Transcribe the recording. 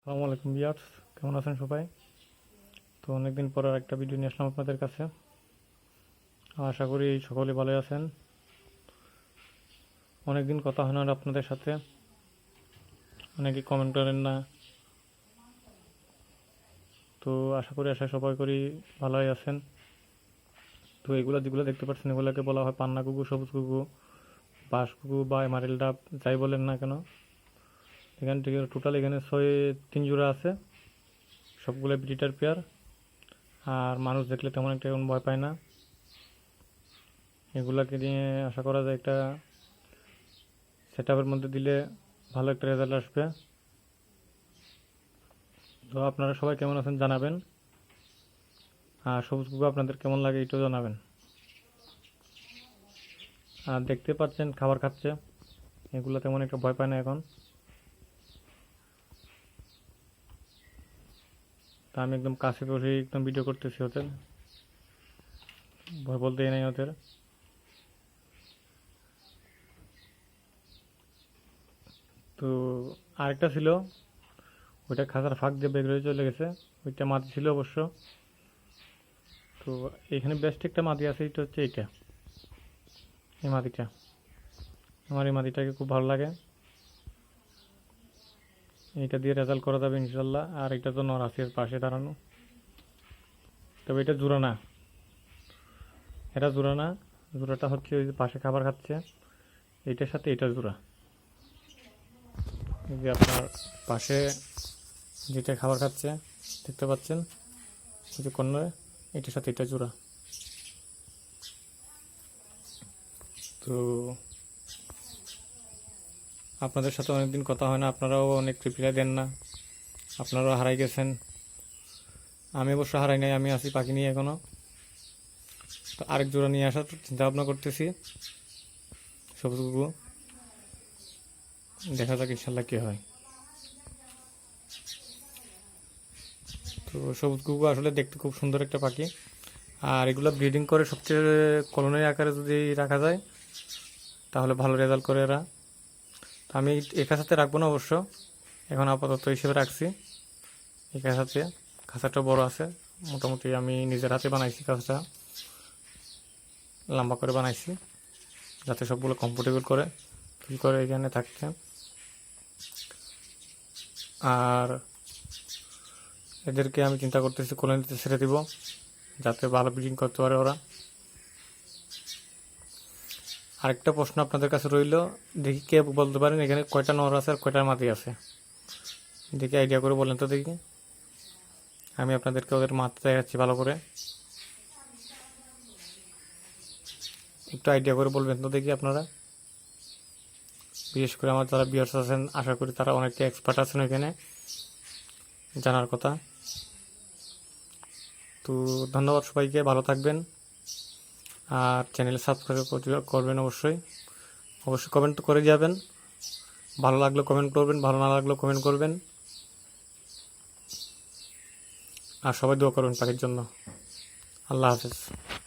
আসসালামু আলাইকুম বিয়ার্স কেমন আছেন সবাই? তো অনেকদিন পর আর একটা ভিডিও নিয়ে আসলাম আপনাদের কাছে। আশা করি সকলে ভালো আছেন। অনেকদিন কথা হয় না আপনাদের সাথে। অনেকে কমেন্ট করেন না। তো আশা করি, আশা সবাই করি ভালোই আছেন। তো এগুলো যেগুলো দেখতে পাচ্ছেন, এগুলোকে বলা হয় পান্না কুকু, সবুজ কুকু, বাঁশ কুকু বা এমারেল ডাব, যাই বলেন না কেন। এখান থেকে টোটাল এখানে ছয়, তিন জোড়া আছে। সবগুলো ব্রিটার পেয়ার আর মানুষ দেখলে তেমন একটা এখন ভয় পায় না। এগুলাকে নিয়ে আশা করা যায় একটা সেট মধ্যে দিলে ভালো একটা রেজাল্ট আসবে। তো আপনারা সবাই কেমন আছেন জানাবেন। আর সবুজ কুকু আপনাদের কেমন লাগে এটাও জানাবেন। আর দেখতে পাচ্ছেন খাবার খাচ্ছে। এগুলো তেমন একটা ভয় পায় না এখন। আমি একদম কাছে বসে একদম ভিডিও করতেছি ওদের। ভয় বলতেই নাই ওদের। তো আরেকটা ছিল, ওইটা খাঁচার ফাঁক দিয়ে বের হয়ে চলে গেছে। ওইটা মাটি ছিল অবশ্য। তো এখানে বেস্ট একটা মাটি আছে, এটা হচ্ছে এইটা। এই মাটিটা। আমার এই মাটিটাকে খুব ভালো লাগে। এটা দিয়ে রেজাল্ট করা যাবে ইনশাল্লাহ আর এটা তো নরাসির পাশে দাঁড়ানো। তবে এটা জোড়া না। এটা জোড়া না। জোড়াটা হচ্ছে ওই যে পাশে খাবার খাচ্ছে। এটার সাথে এটা জোড়া। এই যে আপনার পাশে যেটা খাবার খাচ্ছে, দেখতে পাচ্ছেন? যে কর্নারে এটার সাথে এটা জোড়া। তো আপনাদের সাথে অনেকদিন কথা হয় না, আপনারাও অনেক রিপ্লাই দেন না। আপনারাও হারাই গেছেন। আমি অবশ্য হারাই নাই, আমি আছি পাখি নিয়ে এখনও তো আরেক জোড়া নিয়ে আসার চিন্তা ভাবনা করতেছি। সবুজ গুগু দেখা যাক ইনশাল্লাহ কী হয়। তো সবুজ কুকু আসলে দেখতে খুব সুন্দর একটা পাখি। আর এগুলো ব্রিডিং করে সবচেয়ে কলোনির আকারে যদি রাখা যায়, তাহলে ভালো রেজাল্ট করে এরা। তো আমি এই খাঁচাতে রাখব না অবশ্য। এখন আপাতত হিসেবে রাখছি। এই খাঁচাতে খাঁচাটা বড় আছে। মোটামুটি আমি নিজের হাতে বানাইছি খাঁচাটা লম্বা করে বানাইছি। যাতে সবগুলো কমফোর্টেবল করে ফিল করে এখানে থাকতে। আর এদেরকে আমি চিন্তা করতেছি কলোনিতে ছেড়ে দিব, যাতে ভালো ব্রিডিং করতে পারে ওরা। আরেকটা প্রশ্ন আপনাদের কাছে রইল, দেখি কে বলতে পারেন, এখানে কয়টা নর আছে আর কয়টা মাটি আছে? দেখি আইডিয়া করে বলেন তো দেখি। আমি আপনাদেরকে ওদের মাথা দেখাচ্ছি ভালো করে। একটু আইডিয়া করে বলবেন তো দেখি আপনারা। বিশেষ করে আমার যারা বিয়ার্স আছেন, আশা করি তারা অনেকটা এক্সপার্ট আছেন এখানে জানার কথা। তো ধন্যবাদ সবাইকে, ভালো থাকবেন। আর চ্যানেল সাবস্ক্রাইব করবেন অবশ্যই। অবশ্যই কমেন্ট করে যাবেন। ভালো লাগলে কমেন্ট করবেন, ভালো না লাগলে কমেন্ট করবেন। আর সবাই দোয়া করবেন পাখির জন্য। আল্লাহ হাফেজ।